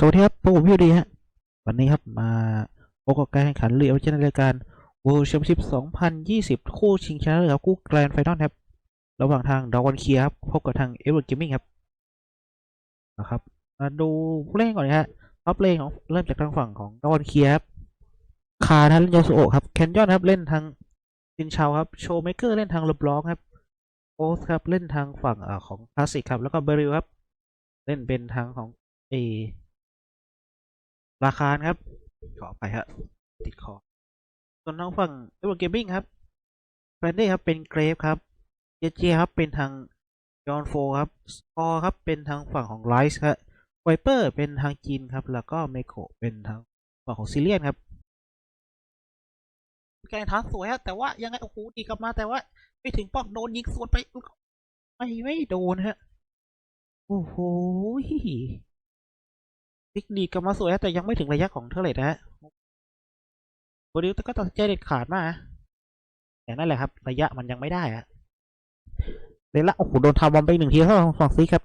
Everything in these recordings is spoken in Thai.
สวัสดีครับผมพี่ดีฮะ วันนี้ครับมาพบกับการแข่งขันเรือวัชนรายการ World Championship 2020 คู่ชิงชนะเลิศคู่แกรนด์ไฟนอลครับ ระหว่างทางดาวันเคียครับ พบกับทางเอเวอร์เกมมิ่งครับนะครับ มาดูผู้เล่นก่อนนะฮะท็อปเลนของเริ่มจากทางฝั่งของดาวันเคียครับ คาร์นะเล่นยาสุโอครับ แคนยอนครับ เล่นทางซินชาวครับ โชว์เมเกอร์เล่นทางเลบล็อกครับ โอสครับ เล่นทางฝั่งอของคลาสสิกครับ แล้วก็เบริลครับ เล่นเป็นทางของเอ ราคาครับ ขอไปฮะติดคอ ส่วนทางฝั่งเอเวอร์เกมมิ่งครับแฟนเด้ครับเป็นเกรฟครับเจเจครับเป็นทางยอนโฟครับสกอร์ครับเป็นทางฝั่งของไลซ์ครับไวเปอร์เป็นทางจีนครับ แล้วก็เมโคเป็นทางฝั่งของซิเลียนครับแกงท้าสวยฮะแต่ว่ายังไงโอ้โหดีกลับมาแต่ว่าไม่ถึงป้อมโดนยิงสวนไปไม่ไม่โดนฮะ โอ้โห พิกดีกลับมาสวยแต่ยังไม่ถึงระยะของเทอร์เลตนะฮะโบดิวก็ตัดใจเด็ดขาดมากแต่นั่นแหละครับ ระยะมันยังไม่ได้ฮะเลนละโอ้โหโดนทาบอมไปหนึ่งทีเท่าฝั่งซีครับ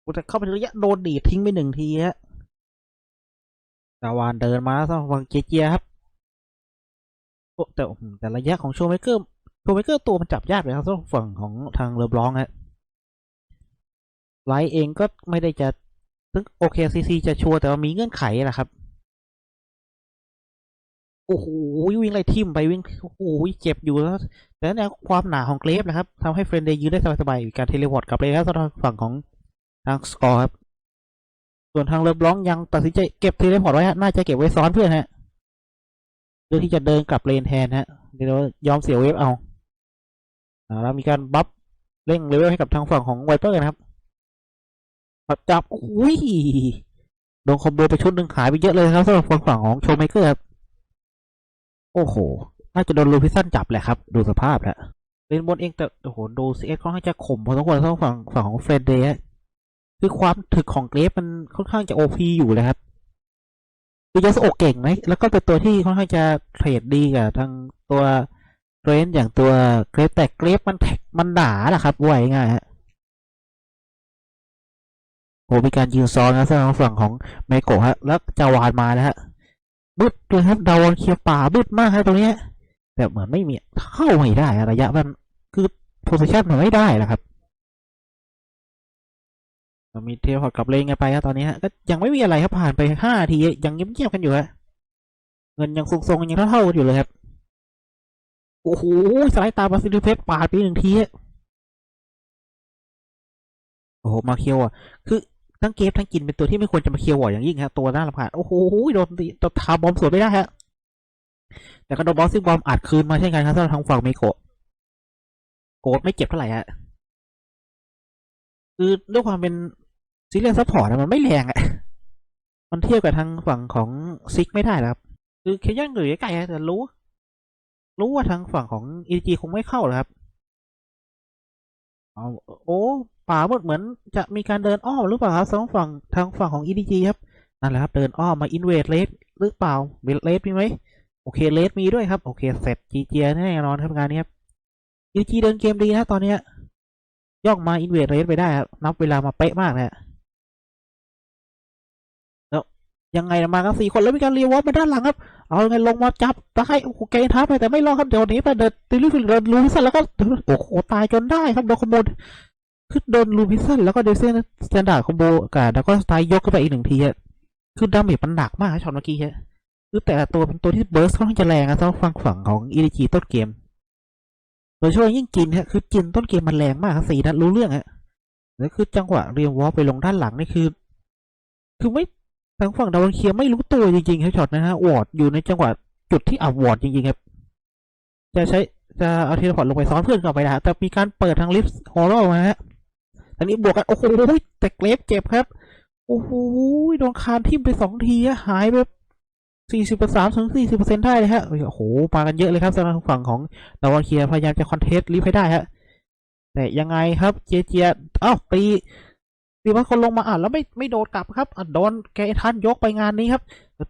โอ้แต่เข้าไประยะโดนดีทิ้งไปหนึ่งทีฮะดาวานเดินมาสำหรับฝั่งเจเจียครับโอ้แต่แต่ระยะของโชว์เมเกอร์โชว์เมเกอร์ตัวมันจับยากเลยครับสำหรับฝั่งของทางเรือบร้องฮะ ไลท์เองก็ไม่ได้จะซึ่งโอเคซีซีจะชัวร์แต่ว่ามีเงื่อนไขแหละครับ โอ้โหวิ่งไล่ทิมไปวิ่งโอ้โหเจ็บอยู่แล้ว แต่แนวความหนาของเกรฟนะครับทำให้เฟรนเดย์ยืนได้สบายๆการเทเลพอร์ตกลับเลยครับสำหรับฝั่งของทางสกอร์ครับ ส่วนทางเลิฟร้องยังตัดสินใจเก็บเทเลพอร์ตไว้ฮะน่าจะเก็บไว้ซ้อนเพื่อนฮะเพื่อที่จะเดินกลับเลนแทนฮะเดี๋ยวยอมเสียเวฟเอาอ่าแล้วมีการบัฟเร่งเลเวลให้กับทางฝั่งของไวเปอร์นะครับ จับอุ้ยโดนคอมโบไปชุดหนึ่งหายไปเยอะเลยครับสำหรับฝั่งฝั่งของโชว์เมเกอร์ครับ โอ้โห น่าจะโดนลูพิสันจับแหละครับ ดูสภาพแล้วเลนบนเองแต่โอ้โหดูซีเอสค่อนข้างจะข่มพอสมควรสำหรับฝั่งฝั่งของเฟรนเดย์คือความถึกของเกรฟมันค่อนข้างจะโอพีอยู่เลยครับคือยาสโอเก่งไหมแล้วก็เป็นตัวที่ค่อนข้างจะเทรดดีกับทางตัวเกรนอย่างตัวเกรฟแต่เกรฟมันแท็กมันด่าแหละครับไวง่ายฮะ มีการยืนซ้อนนะสำหรับฝั่งของเมโกะฮะ แล้วจาวานมาแล้วฮะบึดเลยครับดาวอนเคลียร์ป่าบึดมากฮะตรงเนี้ยแต่เหมือนไม่มีเข้าไม่ได้อะระยะมันคือโพซิชันมันไม่ได้นะครับเรามีเทลพอร์ตกลับเลงกันไปครับตอนนี้ฮะก็ยังไม่มีอะไรครับผ่านไปห้าทียังเงียบๆกันอยู่ฮะเงินยังทรงๆยังเท่าๆกันอยู่เลยครับโอ้โหสายตาบาซิลิเพสปาดไปหนึ่งทีโอ้โหมาเคียวอะ คือ ทั้งเกฟทั้งกินเป็นตัวที่ไม่ควรจะมาเคียวหวออย่างยิ่งฮะตัวน่ารำคาญโอ้โหโดนตีตัวทาบอมสวนไม่ได้ฮะแต่ก็โดนบอสซิ่งบอมอัดคืนมาเช่นกันครับสำหรับทางฝั่งเมโกะโกดไม่เจ็บเท่าไหร่ฮะคือด้วยความเป็นซีเรียสซัพพอร์ตมันไม่แรงอะมันเทียบกับทางฝั่งของซิกไม่ได้แล้วครับ คือเคยันอยู่ใกล้ๆแต่รู้ รู้ว่าทางฝั่งของอีจีคงไม่เข้าหรอกครับ เอาโอ้ป่าหมดเหมือนจะมีการเดินอ้อมหรือเปล่าครับสองฝั่งทางฝั่งของ EDG ครับนั่นแหละครับเดินอ้อมมาอินเวดเลสหรือเปล่าเลสมีไหมโอเคเลสมีด้วยครับโอเคเสร็จจีเจียแน่นอนครับงานนี้ครับ EDG เดินเกมดีนะตอนเนี้ยย่องมาอินเวดเลสไปได้ครับนับเวลามาเป๊ะมากเลย ยังไงมากันสี่คนแล้วมีการเรียววอลมาด้านหลังครับ เอาไงลงมาจับตายโอ้โหเกยท้าไปแต่ไม่รอดครับเดี๋ยวนี้ไปเดินตีลูกเดินลูพิสันแล้วก็โอ้โหตายจนได้ครับโดนขโมยคือโดนลูพิสันแล้วก็เดซเซนสแตนดาร์ดคอมโบกับแล้วก็สไตล์ยกขึ้นไปอีกหนึ่งทีอะคือดาเมจมันหนักมากช็อตเมื่อกี้ฮะคือแต่ตัวเป็นตัวที่เบิร์สค่อนข้างจะแรงนะสำหรับฝั่งฝั่งของอีดีจีต้นเกมโดยเฉพาะยิ่งจินฮะคือจินต้นเกมมันแรงมากสี่นัดรู้เรื่องฮะแล้วคือจังหวะเรียงวอลไปลงด้านหลังนี่คือ คือไม่ ทางฝั่งดาวน์เคียร์ไม่รู้ตัวจริงๆครับช็อตนะฮะวอร์ดอยู่ในจังหวะจุดที่อับวอร์ดจริงๆครับ จะใช้จะเอาเทเลพอร์ตลงไปซ้อนเพื่อนกลับไปนะฮะแต่มีการเปิดทางลิฟต์ฮอลโลมาฮะตอนนี้บวกกัน โอ้โหแต่เกรฟเจ็บครับ โอ้โหโดนคานทิ่มไปสองทีหายไปสี่สิบสามถึงสี่สิบเปอร์เซ็นต์ได้เลยฮะ โอ้โหมากันเยอะเลยครับสำหรับฝั่งของดาวอนเคียร์พยายามจะคอนเทสต์ลิฟต์ให้ได้ฮะแต่ยังไงครับเจเจียอ้าวตี ตีว่าคนลงมาอะแล้วไม่ไม่โดดกลับครับอะโดนแกทันยกไปงานนี้ครับ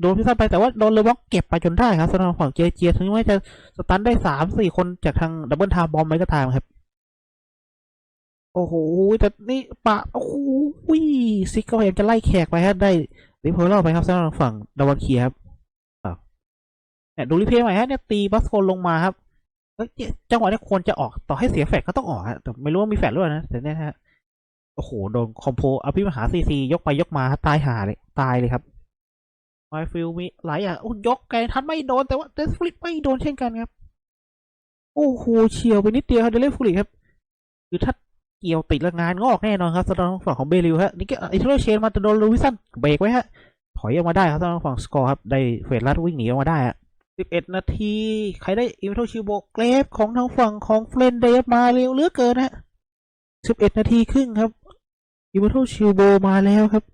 โดนพิซันไปแต่ว่าโดนเลวอกเก็บไปจนได้ครับสำหรับฝั่งเจเจียถึงแม้จะสตันได้สามสี่คนจากทางดับเบิลทามบอมไม่ก็ตามครับ โอ้โหแต่นี่ปะโอ้โหซิกก็พยายามจะไล่แขกไปฮะได้ริเพอร์ล่ไปครับสำหรับฝั่งดาวันเคียครับเนี่ยดูรีเพย์ใหม่ฮะเนี่ยตีบัสโคนลงมาครับเอ้ยเนี่ยจังหวะนี้ควรจะออกต่อให้เสียแฟกก็ต้องออกฮะแต่ไม่รู้ว่ามีแฟกหรือเปล่านะแต่เนี่ยฮะ อ้โห โดนคอมโพอภิมหาซีซียกไปยกมาตายหาเลย ตายเลยครับไมฟิลมีหลายอย่างโอ้ยกไกทันไม่โดนแต่ว่าเดสฟลิปไม่โดนเช่นกันครับ โอ้โหเฉียวไปนิดเดียวครับเดลฟลิปครับ คือถ้าเกี่ยวติดล้วงานงอกแน่นอนครับสำหรับฝั่งของเบลิวฮะนี่ก็อิทโรเชนมาจะโดนลูวิสันเบรกไว้ฮะถอยออกมาได้ครับสำหรับฝั่งสกอร์ครับได้เฟรดลัดวิ่งหนีออกมาได้ฮะ11 นาที ใครได้อินโทชิโบเกรฟของทางฝั่งของเฟรนเดฟมาเร็วเหลือเกินฮะ11 นาทีครึ่งครับ อินโทชิโบมาแล้วครับ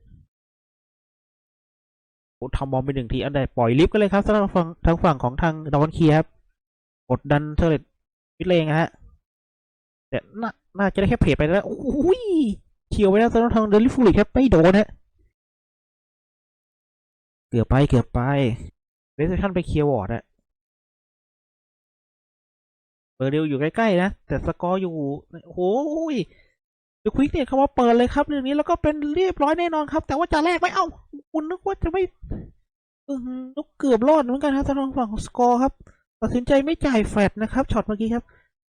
โอ้ทำบอลไปหนึ่งทีอันใดปล่อยลิฟต์กันเลยครับสำหรับฝั่งทางฝั่งของทางดอนเคียครับกดดันเทเลตมิดเลงอะฮะแต่น่าน่าจะได้แค่เพจไปแล้วโอ้ยเฉียวไปแล้วสำหรับทางเดลิฟูริครับไม่โดนฮะเกือบไปเกือบไปเรสชั่นไปเคลียร์วอร์ดอะเบอร์เร็วอยู่ใกล้ ๆ นะ แต่สกอร์อยู่ โอ้โหเดี๋ยวควิกเนี่ยเขาว่าเปิดเลยครับเรื่องนี้แล้วก็เป็นเรียบร้อยแน่นอนครับ แต่ว่าจะแลกไม่เอาคุณนึกว่าจะไม่เออนึกเกือบรอดเหมือนกันครับทางฝั่งของสกอร์ครับตัดสินใจไม่จ่ายแฟลตนะครับช็อตเมื่อกี้ครับ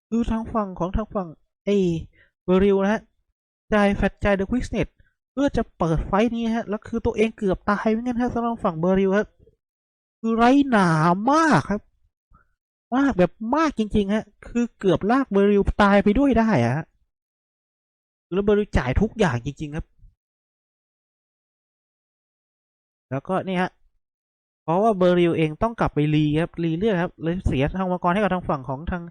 คือทางฝั่งของทางฝั่งเอเบอริลนะฮะจ่ายแฟตจ่ายเดอะควิกเน็ตเพื่อจะเปิดไฟนี้ฮะแล้วคือตัวเองเกือบตายเหมือนกันฮะสำหรับฝั่งเบอริลครับคือไร้หนามากครับ มากแบบมากจริงๆฮะคือเกือบลากเบอริลตายไปด้วยได้อะ แล้วเบอริจ่ายทุกอย่างจริง ๆ ครับ แล้วก็เนี่ยฮะเพราะว่าเบอริลเองต้องกลับไปรีครับรีเลือดครับเลยเสียทางมังกรให้กับทางฝั่งของทาง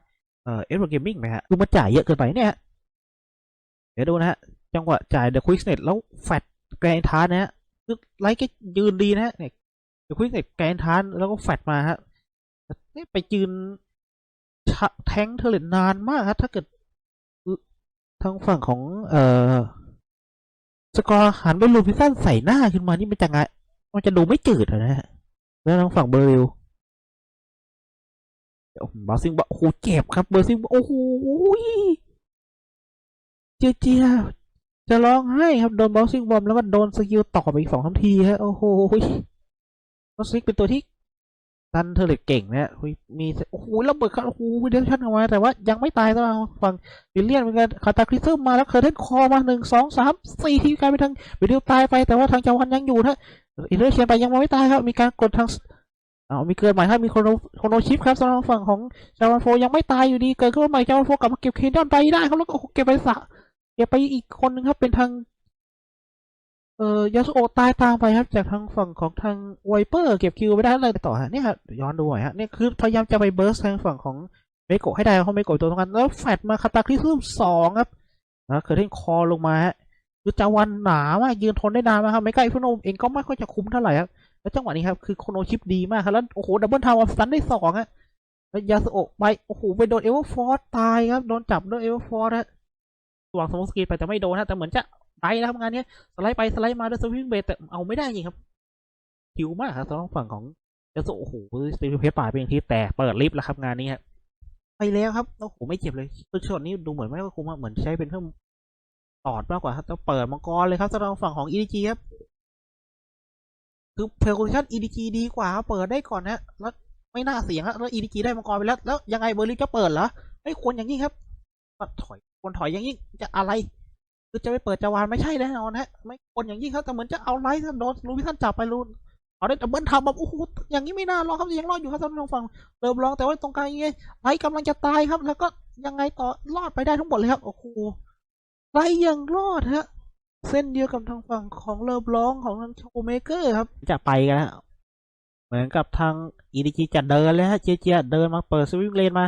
เอ่อเอฟโรเกมมิ่งไหมฮะคือมันจ่ายเยอะเกินไปเนี่ยฮะเดี๋ยวดูนะฮะจังหวะจ่ายเดอะควิกเน็ตแล้วแฟตแกรนทานนะฮะคือไลท์ก็ยืนดีนะฮะเนี่ยเดอะควิกเน็ตแกรนทานแล้วก็แฟตมาฮะไปยืนแทงเทอเลตนานมากครับถ้าเกิด ทางฝั่งของ เอ่อ สกอร์หันไปลูพิสันใส่หน้าขึ้นมานี่มันจะไงมันจะดูไม่จืดนะฮะ แล้วทางฝั่งเบอร์ริลบาซิงบอกโอ้โหเจ็บครับ เบอร์ซิงบอกโอ้โหเจียเจียจะร้องไห้ครับ โดนบอลซิงบอมแล้วก็โดนสกิลต่อไปอีกสองสามทีฮะ โอ้โหบอลซิงเป็นตัวที่ ตันเทอเลตเก่งนะฮะมีโอ้โหระเบิดครับโอ้โหเดนชั่นออกมาแต่ว่ายังไม่ตายต้องฟังวิลเลียนเหมือนกันคาตาคริซึมมาแล้วเคอร์เทนคอมาหนึ่งสองสามสี่ทีกลายเป็นทางวิลเลียนตายไปแต่ว่าทางจาวันยังอยู่นะอินเตอร์เชียนไปยังไม่ตายครับมีการกดทางเอามีเกินใหม่ครับมีโคโนโคโนชิปครับสำหรับฝั่งของจาวันโฟยังไม่ตายอยู่ดีเกิดขึ้นมาใหม่จาวันโฟกลับมาเก็บเคนดอนไปได้ครับแล้วก็เก็บไปสะเก็บไปอีกคนนึงครับเป็นทาง เอ่อยาสุโอะตายตามไปครับจากทางฝั่งของทางไวเปอร์ เก็บคิวไม่ได้เลยต่อฮะเนี่ยครับย้อนดูหน่อยฮะเนี่ยคือพยายามจะไปเบิร์สทางฝั่งของเมโกะให้ได้เพราะเมโกะตัวตรงกันแล้วแฟดมาคาตาคริซึมสองครับนะเคอร์เทนคอลงมาฮะคือจาวันหนามากยืนทนได้นานมากครับไม่ใกล้ฟุโนมเองก็ไม่ค่อยจะคุ้มเท่าไหร่ครับแล้วจังหวะนี้ครับคือโคโนชิปดีมากครับแล้วโอ้โหดับเบิลทาวน์สันได้สองอะแล้วยาสุโอะไปโอ้โหไปโดนเอเวอร์ฟอร์ตายครับโดนจับด้วยเอเวอร์ฟอร์ตฮะสว่างสมองสกีไปแต่ไม่โดนฮะแต่เหมือนจะ ไปนะครับงานนี้สไลด์ไปสไลด์มาด้วยสวิงเบสแต่เอาไม่ได้จริงครับหิวมากครับสำหรับฝั่งของยาสุโอะโอ้โหสตีลเพสป่าเป็นที่แตกเปิดลิฟต์แล้วครับงานนี้ฮะไปแล้วครับโอ้โหไม่เจ็บเลยคือช็อตนี้ดูเหมือนไม่ว่าคุ้มเหมือนใช้เป็นเครื่องตอดมากกว่าครับต้องเปิดมังกรเลยครับสำหรับฝั่งของอีดีจีครับคือเพลย์คอนดิชัน EDG ดีกว่าเปิดได้ก่อนนะแล้วไม่น่าเสียงแล้วแล้ว EDG ได้มังกรไปแล้วแล้วยังไงเบอร์ลินจะเปิดเหรอไม่ควรอย่างยิ่งครับถอยควรถอยอย่างยิ่งจะอะไร คือจะไปเปิดจาวานไม่ใช่แน่นอนฮะไม่ควรอย่างยิ่งครับแต่เหมือนจะเอาไลท์โดนลูวิสันจับไปลูนเอาได้ดับเบิลทำแบบโอ้โหอย่างนี้ไม่น่ารอดครับยังรอดอยู่ครับสำหรับฝั่งเริ่มร้องแต่ว่าตรงกลางยังไงไลท์กำลังจะตายครับ แล้วก็ยังไงต่อรอดไปได้ทั้งหมดเลยครับโอ้โหไลท์ยังรอดฮะเส้นเดียวกับทางฝั่งของเลิฟร้องของทางโชเมเกอร์ครับจะไปกันแล้วเหมือนกับทางอีดีจีจะเดินแล้วฮะเจเจเดินมาเปิดสวิงเลนมา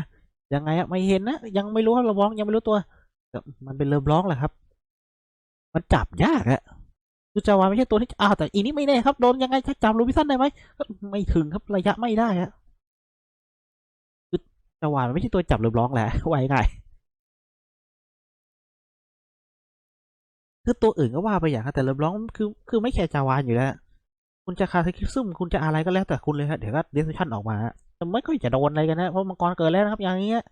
ยังไงอะไม่เห็นนะยังไม่รู้ครับเลิฟร้องยังไม่รู้ตัวมันเป็นเลิฟร้องแหละครับ มันจับยากอะคือจาวาไม่ใช่ตัวที่อ้าวแต่อีนี้ไม่แน่ครับโดนยังไงจะจับลูบิสันได้ไหมก็ไม่ถึงครับระยะไม่ได้ฮะคือจาวามันไม่ใช่ตัวจับเลิฟร้องแหละไว้ไงคือตัวอื่นก็ว่าไปอย่างนั้นแต่เริ่มร้องคือคือไม่แคร์จาวานอยู่แล้วคุณจะคาเทคิซึมคุณจะอะไรก็แล้วแต่คุณเลยฮะเดี๋ยวก็เดซิชันออกมาแต่ไม่ค่อยจะโดนอะไรกันนะเพราะมังกรเกิดแล้วนะครับอย่างเงี้ย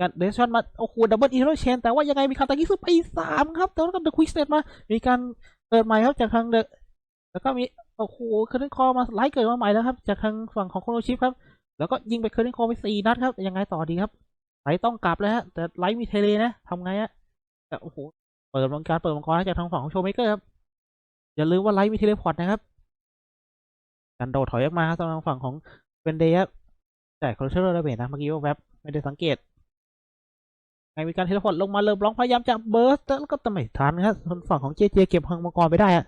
การเดชอนมา โอ้โหดับเบิลอีโรเชนแต่ว่ายังไงมีคาตากิซึไปสามครับ แต่ว่าก็เดอะควิกเซตมา มีการเกิดใหม่ครับจากทางเดอะแล้วก็มี โอ้โหเคอร์เทนคอมาไลท์เกิดมาใหม่แล้วครับ จากทางฝั่งของโคโนชิฟครับ แล้วก็ยิงไปเคอร์เทนคอไปสี่นัดครับ ยังไงต่อดีครับไลท์ต้องกลับแล้วฮะ แต่ไลท์มีเทเลนะทำไงฮะแต่โอ้โห เปิดมังการเปิดมังกรจากทางฝั่งของโชว์เมเกอร์ครับ อย่าลืมว่าไลท์มีเทเลพอร์ตนะครับการโดดถอยออกมาครับทางฝั่งของเวนเดย์ครับแต่คอร์เทอร์ระเบิดนะ เมื่อกี้ว่าแวบไม่ได้สังเกต ไงมีการเทเลพอร์ตลงมาเริ่มร้องพยายามจะเบิร์สแล้วก็แต่ไม่ทันครับทางฝั่งของเจเจเก็บพังมังกรไปได้อะ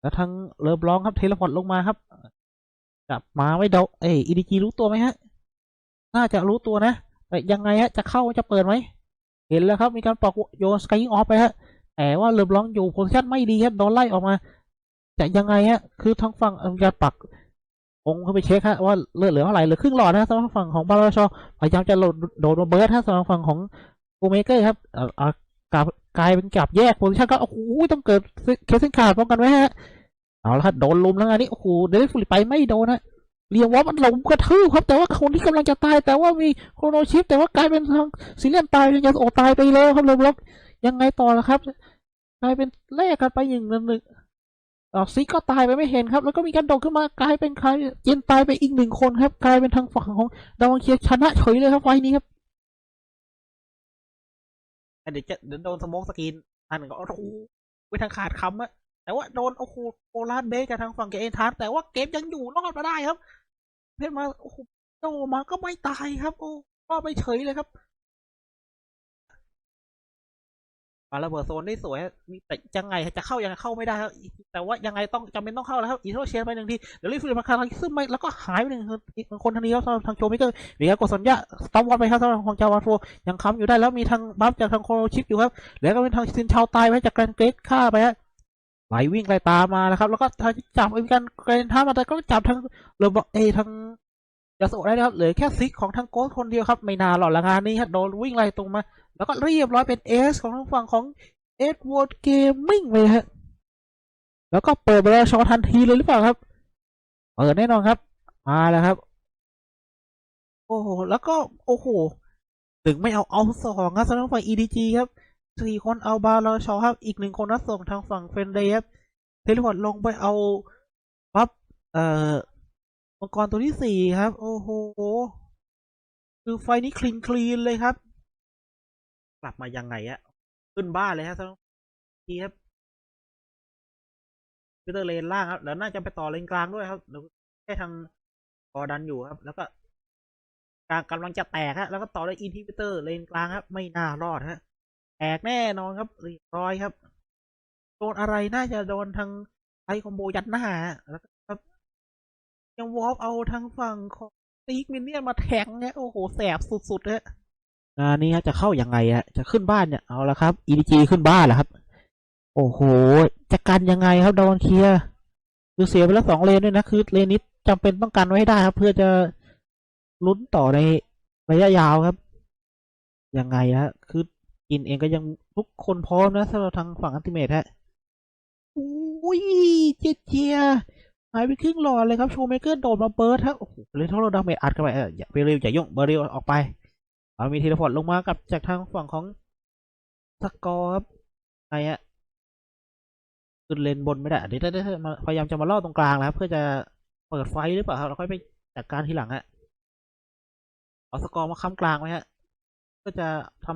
แล้วทางเริ่มร้องครับเทเลพอร์ตลงมาครับจับมาไม่เดาเอ้อีดีจีรู้ตัวไหมฮะ น่าจะรู้ตัวนะแต่ยังไงฮะจะเข้าจะเปิดไหมเห็นแล้วครับมีการปอกโยนสกายิงออฟไปฮะแต่ว่าเริ่มร้องอยู่โพซิชั่นไม่ดีครับโดนไล่ออกมาจะยังไงฮะคือทางฝั่งเอาจะปัก องค์เข้าไปเช็คฮะว่าเลือดเหลือเท่าไหร่เหลือครึ่งหลอดนะสำหรับฝั่งของบาราชอพยายามจะโดดโดดมาเบิร์ดฮะสำหรับฝั่งของโกเมเกอร์ครับอ่ากลับกลายเป็นกลับแยกโพซิชันก็โอ้โหต้องเกิดเคสเซนขาดป้องกันไว้ฮะเอาละครับโดนลุมแล้วงานนี้โอ้โหเดลิฟูริไปไม่โดนนะเรียกว่ามันหลงกระทืบครับแต่ว่าคนที่กำลังจะตายแต่ว่ามีโครโนชิปแต่ว่ากลายเป็นทางซิเลียนตายเป็นยาโอตายไปแล้วครับเลยบล็อกยังไงต่อละครับกลายเป็นแลกกันไปหนึ่งหนึ่ง ออกซิกก็ตายไปไม่เห็นครับ แล้วก็มีการโดดขึ้นมากลายเป็นใครเจนตายไปอีกหนึ่งคนครับ กลายเป็นทางฝั่งของดาวังเคียร์ชนะเฉยเลยครับไฟล์นี้ครับเดี๋ยวจะเดี๋ยวโดนสโมกสกินอันหนึ่งก็โอ้โหไปทางขาดคำอะแต่ว่าโดนโอ้โหโอลาสเบสกับทางฝั่งเกเอนทัสแต่ว่าเกมยังอยู่รอดมาได้ครับ เพชรมาโอ้โหโตมาก็ไม่ตายครับ โอ้รอดไปเฉยเลยครับ ปาระเบิดโซนได้สวยมีแต่ยังไงจะเข้ายังไงเข้าไม่ได้ครับแต่ว่ายังไงต้องจำเป็นต้องเข้าแล้วครับอีโทเชียนไปหนึ่งทีเดี๋ยวรีฟิลมาคาร์ซึ่งไม่แล้วก็หายไปหนึ่งอีกคนทันทีครับทางโจมิเกอร์มีการกดสัญญาสตอมวอนไปครับสำหรับของจาวานโฟยังค้ำอยู่ได้แล้วมีทางบัฟจากทางโคโรชิปอยู่ครับแล้วก็เป็นทางซินชาวตายไปจากแกรนเกรดฆ่าไปฮะไหลวิ่งไล่ตามมาแล้วครับ แล้วก็ทางจับมีการแกรนท้ามาแต่ก็จับทางเรือบอกเอทางยาโซได้นะครับเหลือแค่ซิกของทางโกสคนเดียวครับไม่นานหรอกละงานนี้ครับโดนวิ่งไล่ตรงมา แล้วก็เรียบร้อยเป็นเอสของทางฝั่งของเอ็ดวอร์ดเกมมิ่งเลยฮะ แล้วก็เปิดบร์ชอทันทีเลยหรือเปล่าครับ เปิดแน่นอนครับ มาแล้วครับ โอ้โห แล้วก็โอ้โห ถึงไม่เอาเอาสองครับสำหรับฝั่ง EDG ครับสี่คนเอาบาลาชอครับ อีกหนึ่งคนนัดส่งทางฝั่งเฟนเดย์ครับเทเลพอร์ตลงไปเอาปั๊บเอ่อมังกรตัวที่สี่ครับ โอ้โห คือไฟนี้คลีนคลีนเลยครับ กลับมายังไงอะขึ้นบ้านเลยครับทีครับพีเตอร์เลนล่างครับ แล้วน่าจะไปต่อเลนกลางด้วยครับเดี๋ยวแค่ทางกอดันอยู่ครับ แล้วก็กลางกำลังจะแตกฮะแล้วก็ต่อด้วยอินทิวิเตอร์เลนกลางครับ ไม่น่ารอดฮะแตกแน่นอนครับเรียบร้อยครับโดนอะไรน่าจะโดนทางไอคอมโบยัดหน้าแล้วก็ครับยังวอล์ฟเอาทางฝั่งของตีกมินเนี่ยมาแทงเนี่ยโอ้โหแสบสุดๆฮะ งานนี้ฮะจะเข้ายังไงฮะจะขึ้นบ้านเนี่ยเอาละครับ EDG ขึ้นบ้านแล้วครับ โอ้โหจะกันยังไงครับดอนเคียร์คือเสียไปแล้วสองเลนด้วยนะคือเลนนี้จำเป็นต้องกันไว้ให้ได้ครับ เพื่อจะลุ้นต่อในระยะยาวครับยังไงฮะคือกินเองก็ยังทุกคนพร้อมนะสำหรับทางฝั่งอันติเมทฮะอุ้ยเจเจียหายไปครึ่งหลอดเลยครับโชว์เมเกอร์โดดมาเบิร์ดฮะโอ้โหเลยเท่าเราดาเมจอัดเข้าไปเอออย่าไปเร็วอย่ายุ่งเบอร์เร็วออกไป เอามีเทเลพอร์ตลงมากับจากทางฝั่งของสกอร์ครับไงฮะขึ้นเลนบนไม่ได้เดี๋ยวได้มาพยายามจะมาล่อตรงกลางแล้วครับเพื่อจะเปิดไฟหรือเปล่าครับเราค่อยไปจัดการทีหลังฮะเอาสกอร์มาค้ำกลางไว้ฮะก็จะท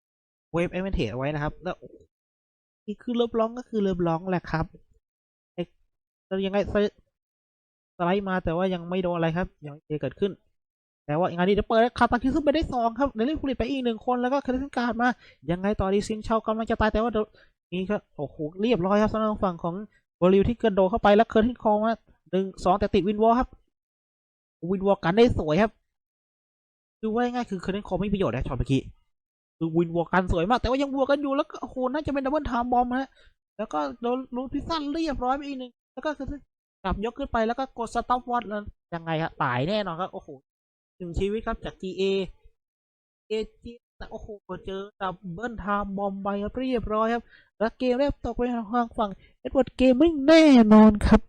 ำเวฟเอเมนเทเอาไว้นะครับ แล้วนี่คือเลิฟร้องก็คือเลิฟร้องแหละครับแล้วยังไงสไลด์มาแต่ว่ายังไม่โดนอะไรครับ ยังไม่เกิดขึ้น แต่ว่างานนี้จะเปิดคาตาคิซึไปได้สองครับเดลิฟผลิตไปอีกหนึ่งคนแล้วก็คาริสการ์ดมา ยังไงต่อดีซินเชากำลังจะตายแต่ว่านี่ก็โอ้โหเรียบร้อยครับสำหรับฝั่งของบริวที่กระโดดเข้าไปแล้วเคิร์นที่คอมาหนึ่งสองแต่ติดวินวอลครับ วินวอลกันได้สวยครับคือว่าง่ายคือเคิร์นที่คอไม่ประโยชน์นะช็อตเมื่อกี้คือวินวอลกันสวยมากแต่ว่ายังวัวกันอยู่แล้วก็โอ้โหน่าจะเป็นดับเบิลไทม์บอมฮะแล้วก็โดนลูพิซันเรียบร้อยไปอีกหนึ่งแล้วก็คือกลับยกขึ้นไปแล้วก็กดสต็อปวอตแล้วยังไงครับตายแน่นอนครับโอ้โห นึ่งชีวิตครับจาก GA เอจแต่โอ้โห เจอดับเบิลไทม์บอมไปครับเรียบร้อยครับ แล้วเกมแรกตกไปทางฝั่ง เอ็ดเวิร์ดเกมไม่แน่นอนครับ